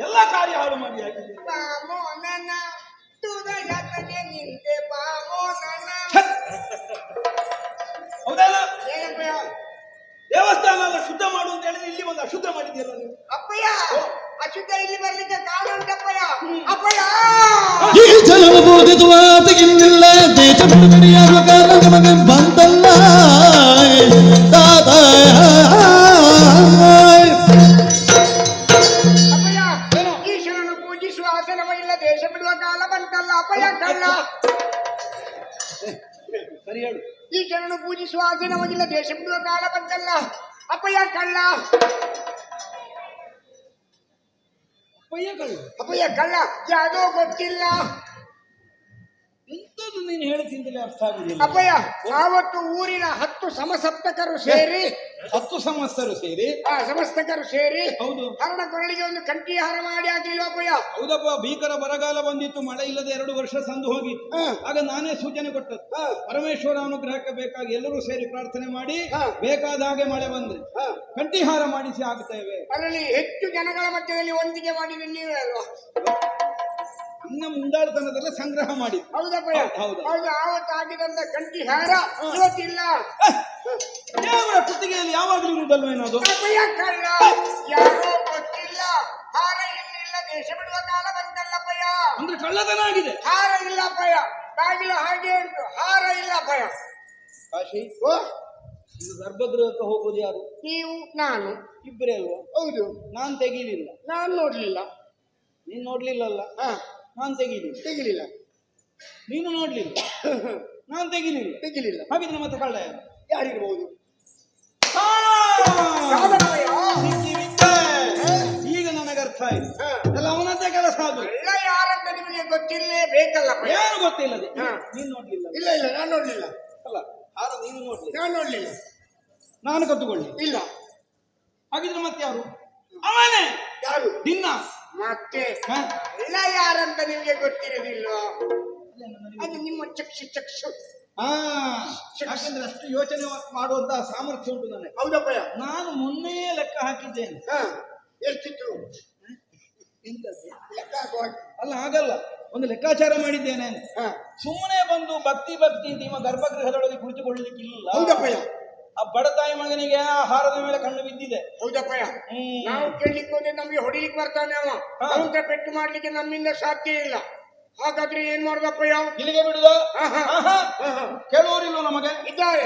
ಎಲ್ಲ ಕಾರ್ಯ ಹಾಳು ಮಾಡಿ ಹಾಕಿದೆ ಹೌದಲ್ಲ? ದೇವಸ್ಥಾನ ಎಲ್ಲ ಶುದ್ಧ ಮಾಡು ಅಂತ ಹೇಳಿದ್ರೆ ಇಲ್ಲಿ ಒಂದು ಅಶುದ್ಧ ಮಾಡಿದ್ಯಲ್ಲ ನೀವು. ಅಪ್ಪಯ್ಯ! ಅಶುದ್ಧ ಇಲ್ಲಿ ಬರ್ಲಿಕ್ಕೆ ಕಾರಣ ಉಂಟಪ್ಪಯ್ಯ. ಅಪ್ಪಯ್ಯ! ಈ ಚಲನ ಬೋಧಿಸುವ ಆತಗಿನ್ನಿಲ್ಲ ದೇಶ ಬಿಡುಗಡೆಯಾಗುವ ಕಾರಣ ನಮಗೆ ಬಂದಲ್ಲ ದಾದ ಅಪ್ಪಯ್ಯ ಈಶ್ವರನು ಪೂಜಿಸುವ ಆಸನವಿಲ್ಲ ದೇಶ ಬಿಡುವ ಕಾಲ ಬಂತಲ್ಲ. ಅಪ್ಪಯ್ಯ ಕಳ್ಳ ಸರಿ ಹೇಳು. ಈಶ್ವರನು ಪೂಜಿಸುವ ದೇಶ ಬಿಡುವ ಕಾಲ ಬಂತಲ್ಲ. ಅಪ್ಪಯ್ಯ ಕಳ್ಳ ಪಯ್ಯ ಕಳ್ಳು ಅಪ್ಪಯ್ಯ ಕಳ್ಳ ಯಾವುದೋ ಗೊತ್ತಿಲ್ಲ. ಎಂತದ್ದು ನೀನು ಹೇಳ್ತಿದ್ದಿಲ್ಲ ಅರ್ಥ ಆಗುದಿಲ್ಲ. ಅಪ್ಪಯ್ಯ ಆವತ್ತು ಊರಿನ ಹತ್ತು ಸಮಸಪ್ತಕರು ಸೇರಿ ಹತ್ತು ಸಮಸ್ತರು ಸೇರಿ ಆ ಸಮಸ್ತಕರು ಸೇರಿ ಹೌದು. ಹರಣ ಕೊರಳಿಗೆ ಒಂದು ಕಂಠಿಹಾರ ಮಾಡಿ ಹಾಕ್ಲಿಲ್ಲ ಪಯ್ಯ ಹೌದಪ್ಪ ಭೀಕರ ಬರಗಾಲ ಬಂದಿತ್ತು ಮಳೆ ಇಲ್ಲದೆ ಎರಡು ವರ್ಷ ಸಂದು ಹೋಗಿ. ಆಗ ನಾನೇ ಸೂಚನೆ ಕೊಟ್ಟದ್ದು. ಪರಮೇಶ್ವರ ಅನುಗ್ರಹಕ್ಕೆ ಬೇಕಾಗಿ ಎಲ್ಲರೂ ಸೇರಿ ಪ್ರಾರ್ಥನೆ ಮಾಡಿ ಬೇಕಾದ ಹಾಗೆ ಮಳೆ ಬಂದ್ರೆ. ಕಂಠಿಹಾರ ಮಾಡಿಸಿ ಆಗ್ತೇವೆ. ಅದರಲ್ಲಿ ಹೆಚ್ಚು ಜನಗಳ ಮಧ್ಯದಲ್ಲಿ ಒಂದಿಗೆ ಮಾಡಿ ನೀವೇ ಅಲ್ವಾ? ನನ್ನ ಮುಂದಾಳತನದಲ್ಲೇ ಸಂಗ್ರಹ ಮಾಡಿ ಹೌದಪ್ಪಯ್ಯ ಹೌದು. ಹೌದು. ಆವತ್ತು ಆಗಿದಂತ ಕಂಠಿ ಹಾರ ಇವತ್ತಿಲ್ಲ. ದೇವರ ಕುತ್ತಿಗೆಯಲ್ಲಿ ಯಾವಾಗಲೂ ಇರುವುದಲ್ವೇನೋ ಅದು ಅಪ್ಪಯ್ಯ ಕಳ್ಳ ಯಾರೋ ಗೊತ್ತಿಲ್ಲ ಹಾರ ಇನ್ನಿಲ್ಲ ದೇಶ ಬಿಡುವ ಕಾಲ ಬಂತಲ್ಲಪ್ಪಯ್ಯ ಅಂದ್ರೆ ಕಳ್ಳತನ ಆಗಿದೆ. ಹಾರ ಇಲ್ಲ ಭಯ ಬಾಗಿಲು ಹಾಗೆ ಉಂಟು. ಹಾರ ಇಲ್ಲ ಭಯ ಕಾಶಿ? ಓ ಇದು ಗರ್ಭಗೃಹಕ್ಕೆ ಹೋಗೋದು ಯಾರು? ನೀವು ನಾನು. ಇಬ್ಬರೇ ಅಲ್ವಾ? ಹೌದು. ನಾನು ತೆಗೀಲಿಲ್ಲ. ನಾನು ನೋಡ್ಲಿಲ್ಲ. ನೀನ್ ನೋಡ್ಲಿಲ್ಲಲ್ಲ? ಹಾ. ನಾನ್ ತೆಗೀಲಿಲ್ಲ. ತೆಗಿಲಿಲ್ಲ. ನೀನು ನೋಡ್ಲಿಲ್ಲ. ನಾನು ತೆಗಿಲಿಲ್ಲ. ತೆಗಿಲಿಲ್ಲ. ಹಾಗಿದ್ರೆ ಮತ್ತೆ ಕಳ್ಳ ಯಾರು? ಯಾರಿರ್ಬೋದು? ಆ! ಈಗ ನನಗೆ ಅರ್ಥ ಆಯ್ತು. ಹಾ. ಎಲ್ಲ ಅವನದ್ದೇ ಕೆಲಸ ಅದು. ಕಳ್ಳ ಯಾರಂತ ನಿಮಗೆ ಗೊತ್ತಿರಲೇಬೇಕಲ್ಲಪ್ಪಯ್ಯ ಏನು ಗೊತ್ತಿಲ್ಲ ಹಾ. ನೀನು ನೋಡ್ಲಿಲ್ಲ. ಇಲ್ಲ ಇಲ್ಲ ನಾನು ನೋಡ್ಲಿಲ್ಲ. ಅಲ್ಲ ಆದ್ರೆ ನೀನು ನೋಡ್ಲಿ ನಾನು ನೋಡ್ಲಿಲ್ಲ. ನಾನು ಕತ್ತುಕೊಳ್ಳಿ ಇಲ್ಲ. ಹಾಗಿದ್ರೆ ಮತ್ತೆ ಯಾರು ಅವನೇ! ಯಾರು? ದಿನ ಮತ್ತೆ ಎಲ್ಲ ಯಾರಂತ ನಿಮ್ಗೆ ಗೊತ್ತಿರಲಿಲ್ಲ ಅದು ನಿಮ್ಮ ಚಕ್ಷು ಚಕ್ಷು. ಹಾ ಯಾಕಂದ್ರೆ ಅಷ್ಟು ಯೋಚನೆ ಮಾಡುವಂತಹ ಸಾಮರ್ಥ್ಯ ಉಂಟು ನನಗೆ. ಹೌದಪ್ಪ ನಾನು ಮೊನ್ನೆ ಲೆಕ್ಕ ಹಾಕಿದ್ದೇನೆ. ಹಾ ಎಷ್ಟಿತ್ತು? ಎಂತದ್ದು? ಲೆಕ್ಕ ಹಾಕುವಾಗ ಅಲ್ಲ ಹಾಗಲ್ಲ. ಒಂದು ಲೆಕ್ಕಾಚಾರ ಮಾಡಿದ್ದೇನೆ. ಸುಮ್ಮನೆ ಬಂದು ಭಕ್ತಿ ಭಕ್ತಿ ನಿಮ್ಮ ಗರ್ಭಗೃಹದೊಳಗೆ ಕುಳಿತುಕೊಳ್ಳಲಿಕ್ಕಿಲ್ಲ. ಹೌದಪ್ಪಯ್ಯ. ಆ ಬಡ ತಾಯಿ ಮಗನಿಗೆ ಆಹಾರದ ಮೇಲೆ ಕಣ್ಣು ಬಿದ್ದಿದೆ ಹೌದಪ್ಪ. ನಾವು ಕೇಳಲಿಕ್ಕೆ ಹೋದ್ರೆ ನಮ್ಗೆ ಹೊಡಿಲಿಕ್ಕೆ ಬರ್ತಾನೆ ಅವ ಹಾ. ಅವಂತ ಪೆಟ್ಟು ಮಾಡ್ಲಿಕ್ಕೆ ನಮ್ಮಿಂದ ಸಾಧ್ಯ ಇಲ್ಲ ಹಾಗಾದ್ರೆ ಏನ್ ಮಾಡುದಪ್ಪಯ್ಯ ಇಲ್ಲಿಗೆ ಬಿಡುದ ಆಹಾ. ಆಹಾ. ಆಹಾ. ಕೇಳುವರಿಲ್ಲ ನಮಗೆ ಇದ್ದಾರೆ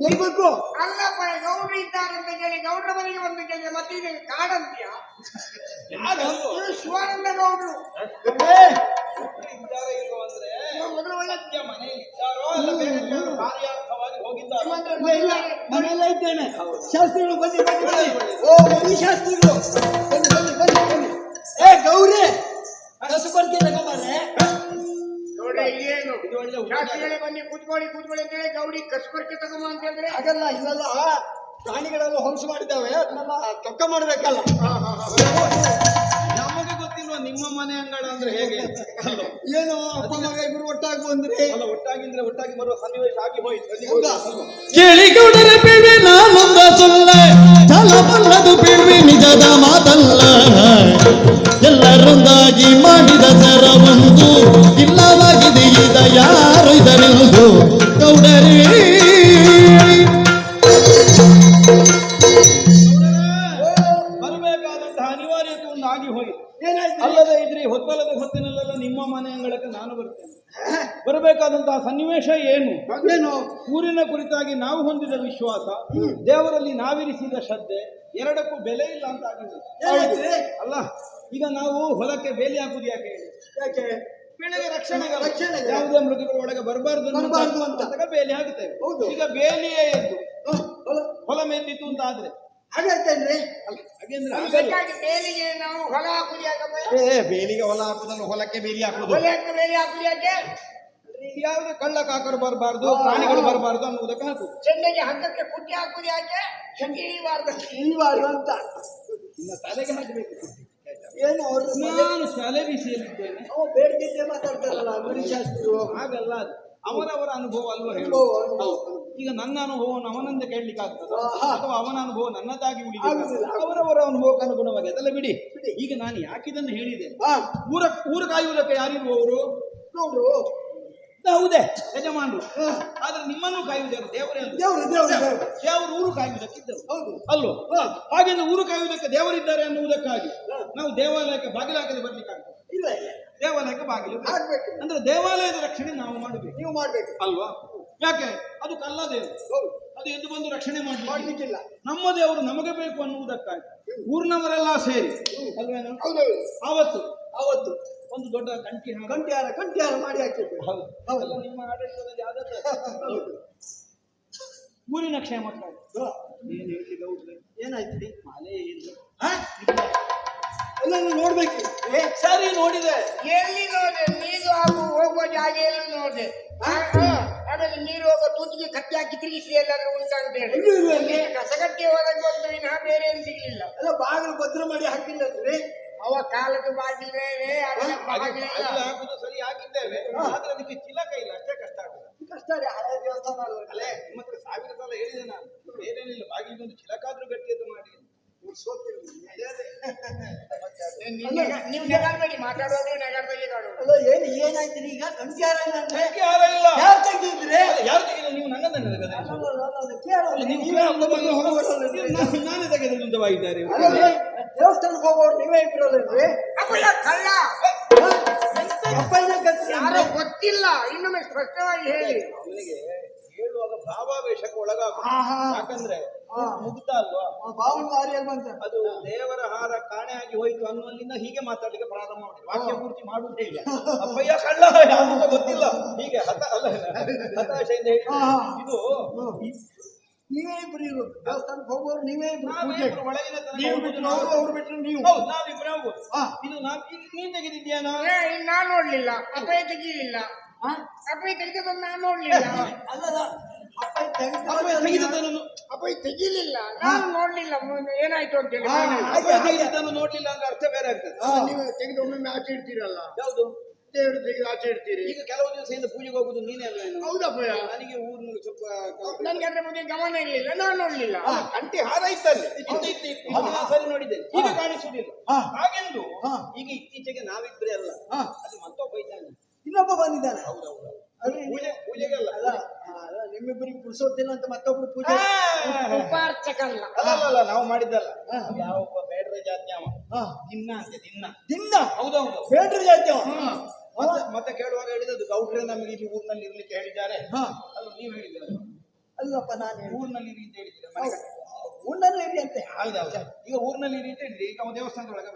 ಬರ್ಬೇಕು ಅಲ್ಲಪ್ಪ ಗೌಡ್ರು ಅಂತ ಕೇಳಿ ಗೌಡ್ರ ಮನೆಗೆ ಒಂದು ಕೇಳಿ ಮತ್ತೆ ಇದು ಕಾಡಂತೀಯ ಯಾರು? ಇವ್ರು ಶಿವಾನಂದ ಗೌಡ್ರು. ಇದ್ದಾರಾ ಇಲ್ವಾ ಅಂದ್ರೆ ಇವ ಮೊದಲು ಒಳ್ಳೆ ಸತ್ಯ ಮನೆಯಲ್ಲಿ ಇದ್ದಾರೋ ಅಲ್ಲ ಬೇರೆ ಎಲ್ಲಾದ್ರೂ ಕಾರ್ಯಾರ್ಥವಾಗಿ ಹೋಗಿದ್ದಾರೋ? ಇಲ್ಲ ಮನೆಯಲ್ಲ ಇದ್ದೇನೆ. ಶಾಸ್ತ್ರಿಗಳು ಬನ್ನಿ ಬನ್ನಿ. ಬನ್ನಿ. ಓ ಬನ್ನಿ ಶಾಸ್ತ್ರಿಗಳು. ಬನ್ನಿ ಬನ್ನಿ ಬನ್ನಿ ಬನ್ನಿ. ಏ ಗೌರಿ. ತಗೊಂಬರ್ರೆ ನೋಡ್ರಿ ಇದು ಶಾಸ್ತ್ರಿಗಳೇ ಬನ್ನಿ? ಕೂತ್ಕೊಳ್ಳಿ ಕೂತ್ಕೊಳ್ಳಿ ಅಂತ ಹೇಳಿ ಗೌಡಿ ಕಸ್ಬರ್ಕೆ ತಗೊಂಬ ಅಂತ ಹೇಳಿದ್ರೆ? ಹಾಗಲ್ಲ ಇವೆಲ್ಲ ಪ್ರಾಣಿಗಳೆಲ್ಲ ಹೊಂಸ ಮಾಡಿದ್ದಾವೆ. ಅದನ್ನೆಲ್ಲ ತೊಕ್ಕ ಮಾಡ್ಬೇಕಲ್ಲ. ನಮಗೆ ಗೊತ್ತಿಲ್ವಾ ನಿಮ್ಮ ಮನೆ ಅಂಗಳ ಅಂದ್ರೆ ಹೇಗೆ? ಏನು ಅಪ್ಪ ಮಗ ಇಬ್ರು ಒಟ್ಟಾಗಿ ಬಂದ್ರಿ? ಅಲ್ಲ ಒಟ್ಟಾಗಿಂದ್ರೆ ಒಟ್ಟಾಗಿ ಬರುವ ಸನ್ನಿವೇಶ ಆಗಿ ಹೋಯ್ತು ಕೇಳಿ ಕೇಳಿಗೌಡರ ಬಿಡ್ವಿ ನಾನೊಂದ ಸೊಲ್ಲ. ಚಲಬಲ್ಲದು ಬಿಡ್ವಿ ನಿಜದ ಮಾತಲ್ಲ. ಎಲ್ಲರೊಂದಾಗಿ ಮಾಡಿದ ಸರವೊಂದು ಒಂದು ಆಗಿ ಹೋಗಿ. ಏನಾಯ್ತು? ಅಲ್ಲದೆ ಇದ್ರಿ ಹೊತ್ತಲ್ಲದೆ ಹೊತ್ತಿನಲ್ಲೆಲ್ಲ ನಿಮ್ಮ ಮನೆ ಅಂಗಳಕ್ಕೆ ನಾನು ಬರ್ತೇನೆ. ಬರಬೇಕಾದಂತಹ ಸನ್ನಿವೇಶ ಏನು? ಏನು ಊರಿನ ಕುರಿತಾಗಿ ನಾವು ಹೊಂದಿದ ವಿಶ್ವಾಸ ದೇವರಲ್ಲಿ ನಾವಿರಿಸಿದ ಶ್ರದ್ಧೆ ಎರಡಕ್ಕೂ ಬೆಲೆ ಇಲ್ಲ ಅಂತ ಆಗಿದೆ. ಅಲ್ಲ ಈಗ ನಾವು ಹೊಲಕ್ಕೆ ಬೇಲಿ ಹಾಕುದು ಯಾಕೆ? ಯಾಕೆ? ಬೆಳೆಗೆ ರಕ್ಷಣೆ ರಕ್ಷಣೆ ಯಾವುದೇ ಮೃಗಗಳು ಒಳಗೆ ಬರಬಾರ್ದು ಬರಬಾರ್ದು ಅಂತ. ಬೇಲಿ ಹಾಕುತ್ತೇವೆ ಹೌದು. ಈಗ ಬೇಲಿಯೇ ಎದ್ದು ಹೊಲ- ಮೆದ್ದಿತ್ತು ಅಂತ ಆದ್ರೆ. ಹಾಗಾಯ್ತೇನ್ರಿ? ಬೇಲಿಗೆ ನಾವು ಹೊಲ ಹಾಕುದು ಏ ಬೇಲಿಗೆ ಹೊಲ ಹಾಕುದಲ್ಲ ಹೊಲಕ್ಕೆ ಬೇಲಿ ಹಾಕುದು. ಹೊಲ ಹಾಕಿ ಬೇಲಿ ಹಾಕುದು ಯಾಕೆ? ಯಾವ್ದು ಕಳ್ಳ ಕಾಕರು ಬರಬಾರ್ದು ಪ್ರಾಣಿಗಳು ಬರಬಾರ್ದು ಅನ್ನುವುದಕ್ಕೆ ಹಾಕು ಚೆಂಡೆಗೆ ಹಗ್ಗಕ್ಕೆ ಕುಟ್ಟಿ ಹಾಕುದು ಯಾಕೆ? ಇಳಿಬಾರ್ದು ಅಂತ. ಇನ್ನ ತಲೆಗೆ ಹಾಕಬೇಕು ಏನು ಅವ್ರ? ನಾನು ತಲೆ ಬಿಸಿಯಲ್ಲಿದ್ದೇನೆ ಬೇಡ್ತಿದ್ದೆ ಮಾತಾಡ್ತಾರಲ್ಲ ಮನುಷ್ಯಾಸ್ತ್ರು ಹಾಗಲ್ಲ ಅದು. ಅವರವರ ಅನುಭವ ಅಲ್ವಾ ಹೇಳು ಅನುಭವ, ಅನುಭವ. ಹೌದು. ಈಗ ನನ್ನ ಅನುಭವವನ್ನು ಅವನಂದ ಕೇಳಲಿಕ್ಕೆ ಆಗ್ತದೆ. ಅಥವಾ ಅವನ ಅನುಭವ ನನ್ನದಾಗಿ ಅವರವರ ಅನುಭವಕ್ಕೆ ಅನುಗುಣವಾಗಿ. ಅದೆಲ್ಲ ಬಿಡಿ. ಈಗ ನಾನು ಯಾಕಿದನ್ನು ಹೇಳಿದೆ? ಊರ ಊರ ಕಾಯುವುದಕ್ಕೆ ಯಾರಿರುವವರು ನೋಡ್ರು ಹೌದೇ? ಯಜಮಾನರು. ಆದ್ರೆ ನಿಮ್ಮನ್ನು ಕಾಯುವುದಕ್ಕೆ ದೇವರೇ ದೇವರು ದೇವ್ರು ಊರು ಕಾಯುವುದಕ್ಕಿದ್ದರು ಹೌದು. ಅಲ್ಲೋ? ಹಾಗೆಂದು ಊರು ಕಾಯುವುದಕ್ಕೆ ದೇವರಿದ್ದಾರೆ ಅನ್ನುವುದಕ್ಕಾಗಿ ನಾವು ದೇವಾಲಯಕ್ಕೆ ಬಾಗಿಲು ಬರ್ಲಿಕ್ಕಾಗ್ತದೆ. ಬರ್ಲಿಕ್ಕೆ ಆಗ್ತದೆ ಇಲ್ಲ. ದೇವಾಲಯಕ್ಕೆ ಬಾಗಿಲು ಅಂದ್ರೆ ದೇವಾಲಯದ ರಕ್ಷಣೆ ನಾವು ಮಾಡಬೇಕು. ನೀವು ಮಾಡ್ಬೇಕು. ಅಲ್ವಾ? ಯಾಕೆ? ಅದು ಕಲ್ಲ ದೇವರು. ಅದು ಎದ್ದು ಬಂದು ರಕ್ಷಣೆ ಮಾಡಲಿಕ್ಕಿಲ್ಲ ಮಾಡ್ಲಿಕ್ಕಿಲ್ಲ. ನಮ್ಮ ದೇವರು ನಮಗೆ ಬೇಕು ಅನ್ನುವುದಕ್ಕಾಗಿ. ಊರಿನವರೆಲ್ಲ ಸೇರಿ. ಅಲ್ವೇನು? ಆವತ್ತು. ಅವತ್ತು ಒಂದು ದೊಡ್ಡ ಕಂಠಿ ಕಂಟ್ಯಾರ ಕಂಟ್ಯಾರ ಮಾಡಿ ಹಾಕಿದ್ರು ಹೌದು. ನಿಮ್ಮ ಆಡಳಿತದಲ್ಲಿ ಆದದ್ದು. ಊರಿನ ಕ್ಷೇಮಕ್ಕಾಗಿ. ಹಾ. ಏನ್ ಹೇಳಿ ಗೌಡ್ರೆ ಏನಾಯ್ತು? ಹಾ? ಎಲ್ಲಾನು ನೋಡ್ಬೇಕು. ಏ ಸರಿ ನೋಡಿದೆ. ಎಲ್ಲಿ ನೋಡಿದೆ? ನೀನು ಹಾಗೂ ಹೋಗುವ ಜಾಗೆಯಲ್ಲಿ ನೋಡಿದೆ? ಆಮೇಲೆ ನೀರು ಹೋಗೋ ತೂತಿಗೆ ಕತ್ತಿ ಹಾಕಿ ತಿರುಗಿಸಿ ಎಲ್ಲಾದ್ರೂ ಉಂಟಾಗುತ್ತೆ ಹೇಳಿ. ಇಲ್ಲ, ಕಸಗಟ್ಟಿ ಹೋದಾಗ ಒಂದು ವಿನಃ ಬೇರೆ ಏನು ಸಿಗ್ಲಿಲ್ಲ. ಅಲ್ಲ ಬಾಗಿಲು ಭದ್ರ ಮಾಡಿ ಹಾಕಿಲ್ಲನ್ರಿ ಅವ ಕಾಲದ ಬಾಗಿಲೇ ಬೇರೆ ಬಾಗಿಲೇ ಇಲ್ಲ. ಅಲ್ಲ ಹಾಕುದು ಸರಿ ಹಾಕಿದ್ದೇವೆ ಆದ್ರೆ ಅದಕ್ಕೆ ಚಿಲಕ ಇಲ್ಲ ಅಷ್ಟೇ ಕಷ್ಟ ಆಗುತ್ತೆ ಕಷ್ಟ ರೀ ಹಳೆ ದೇವಸ್ಥಾನ ಅಲ್ವಾ? ಅಲ್ಲೇ ನಿಮ್ಮ ಹತ್ರ ಸಾವಿರ ಸಲ ಹೇಳಿದೆ ನಾನು ಬೇರೇನಿಲ್ಲ ಬಾಗಿಲಿಗೊಂದು ಚಿಲಕಾದ್ರೂ ಗಟ್ಟಿಯದ್ದು ಮಾಡಿ. ಸೋತಿರ್ಲಿ. ನೀವು ನೆಗ- ನೀವು ನೆಗಾಡ್ಬೇಡಿ ಮಾತಾಡೋದು ನೆಗಾಡ್ದಲ್ಲಿ ಕಾಡೋದು ಅಲ್ಲ ಏನು ಏನಾಯ್ತು ಈಗ? ಕಂಟ್ಯಾರ ಇಲ್ಲ ಅಂದ್ರೆ ಯಾಕೆ ಯಾರ ತೆಗ್ದಿದ್ರೆ ಯಾರು ತೆಗೆದ ನೀವು ನನ್ನ ರೀ. ನಾನು- ನಾನೇ ತೆಗೆದ ಮುಂದವಾಗಿದ್ದಾರೆ ಇವರು. ಅಲ್ಲ ರೀ, ದೇವಸ್ಥಾನಕ್ಕೆ ಹೋಗೋರು ನೀವೇ ಇಬ್ಬರಲ್ರಿ ಅಪ್ಪಯ್ಯ ಕಳ್ಳ! ಅಪ್ಪಯ್ಯನ ಗತಿ ಯಾರೋ ಗೊತ್ತಿಲ್ಲ? ಇನ್ನೊಮ್ಮೆ ಸ್ಪಷ್ಟವಾಗಿ ಹೇಳಿ. ಅವನಿಗೆ ಹೇಳುವಾಗ ಭಾವಾವೇಶಕ್ಕೆ ಒಳಗಾಗ. ಆಹಾ. ಯಾಕಂದ್ರೆ ಹಾ. ಮುಗ್ಧ ಅಲ್ವಾ? ಬಾವನ ದಾರಿಯಲ್ಲಿ ಬಂತ ಅದು ದೇವರ ಹಾರ ಕಾಣೆ ಆಗಿ ಹೋಯ್ತು ಅನ್ನುವಲ್ಲಿಂದ ಹೀಗೆ ಮಾತಾಡ್ಲಿಕ್ಕೆ ಪ್ರಾರಂಭ ಮಾಡಿ ವಾಕ್ಯ ಪೂರ್ತಿ ಮಾಡುವುದೇ ಇಲ್ಲ. ಅಪ್ಪಯ್ಯ ಕಳ್ಳ ಅಂತ ಗೊತ್ತಿಲ್ಲ. ಹೀಗೆ ಹತ ಅಲ್ಲ ಹತಾಶೆಯಿಂದ ಹೇಳಿ ಹಾ, ಹಾ. ಇದು ನೀವೇ ಇಬ್ರು ಇರೋದು. ದೇವಸ್ಥಾನಕ್ಕೆ ಹೋಗೋರು ನೀವೇ ಇಬ್ರು ಒಳಗಿನ ನೀವು ಬಿಟ್ಟರು ನಾವು. ಅವರು ಅವ್ರು ಬಿಟ್ಟರು ನೀವು. ಹೌದು ನಾವಿಬ್ರು ಹೋಗುದು. ಇದು ನಾವು ಈಗ ನೀನ್ ತೆಗೆದಿದ್ಯಾ ನಾನು ನೋಡ್ಲಿಲ್ಲ. ಅಪ್ಪಯ್ಯ ತೆಗೀಲಿಲ್ಲ? ಅಪ್ಪಯ್ಯ ತೆಗೆದದನ್ನು ನಾನ್ ನೋಡ್ಲಿಲ್ಲ. ಅಲ್ಲಲ್ಲ ಅಪ್ಪಯ್ಯ ತೆಗಿಲಿಲ್ಲ ನಾನು ನೋಡ್ಲಿಲ್ಲ ಏನಾಯ್ತು ಅಂತ ಹೇಳಿ. ನೋಡ್ಲಿಲ್ಲ ಅಂದ್ರೆ ಅರ್ಥ ಬೇರೆ ಆಗ್ತದೆ. ನೀವು ತೆಗೆದು ಒಮ್ಮೊಮ್ಮೆ ಆಚೆ ಇಡ್ತೀರಲ್ಲ? ಯಾವುದು? ದೇವರು ತೆಗೆದು ಆಚೆ ಇಡ್ತೀರಿ. ಈಗ ಕೆಲವು ದಿವಸದಿಂದ ಪೂಜೆಗೆ ಹೋಗುದು ನೀನೇ ಅಲ್ಲ ನನಗೆ ಊರಿನಲ್ಲಿ ಸ್ವಲ್ಪ ನನ್ಗೆ ಅದ್ರ ಬಗ್ಗೆ ಗಮನ ಇರಲಿಲ್ಲ ನಾನು ನೋಡ್ಲಿಲ್ಲ. ಕಂಟಿ ಹಾರ ಇತ್ತಲ್ಲಿ ಇತ್ತು ಇತ್ತು ಸರಿ ನೋಡಿದ್ದೆ ಈಗ ಕಾಣಿಸುವುದಿಲ್ಲ. ಹಾಗೆಂದು ಈಗ ಇತ್ತೀಚೆಗೆ ನಾವಿಬ್ಬರೇ ಅಲ್ಲ. ಅದು ಅಲ್ಲಿ ಮತ್ತೊಬ್ಬ ಇದ್ದಾನೆ. ಇನ್ನೊಬ್ಬ ಬಂದಿದ್ದಾನೆ. ಹೌದೌದು ಅಲ್ರಿ ಪೂಜೆ ಪೂಜೆಗಲ್ಲ ಅಲ್ಲ ಆ, ಅಲ್ಲ, ಪುರುಸೋತಿಲ್ಲ ಅಂತ ಮತ್ತೊಬ್ರು ಪೂಜೆ ಉಪಾರ್ಚಕಲ್ಲ. ಅಲ್ಲಲ್ಲ ನಾವು ಮಾಡಿದ್ದಲ್ಲ. ಯಾವೊಬ್ಬ ಬೇಡ್ರ ಜಾತಿ ಅವ. ಹಾ. ದಿನ ಅಂತೆ ದಿನ ದಿನ ಹೌದೌದು. ಬೇಡ್ರಿ ಜಾತಿ ಅವ. ಮತ್ತೆ ಕೇಳುವಾಗ ಹೇಳಿದದ್ದು ಗೌಡ್ರೆ ನಮಗೆ ಇಲ್ಲಿ ಊರಿನಲ್ಲಿ ಇರ್ಲಿಕ್ಕೆ ಹೇಳಿದ್ದಾರೆ. ಹಾ. ಅಲ್ಲ ನೀವು ಹೇಳಿದ್ದೀರ ಅಲ್ಲಪ್ಪ ನಾನು ಊರಿನಲ್ಲಿ ಇರಿ ಅಂತ ಹೇಳಿದ್ರೆ ಊರಿನಲ್ಲಿ ಇರಿ ಅಂತೆ. ಹೌದೌದು. ಈಗ ಊರಿನಲ್ಲಿ ಇರಿ ಅಂತ ಹೇಳಿದ್ರೆ. ಈಗ ದೇವಸ್ಥಾನದೊಳಗೆ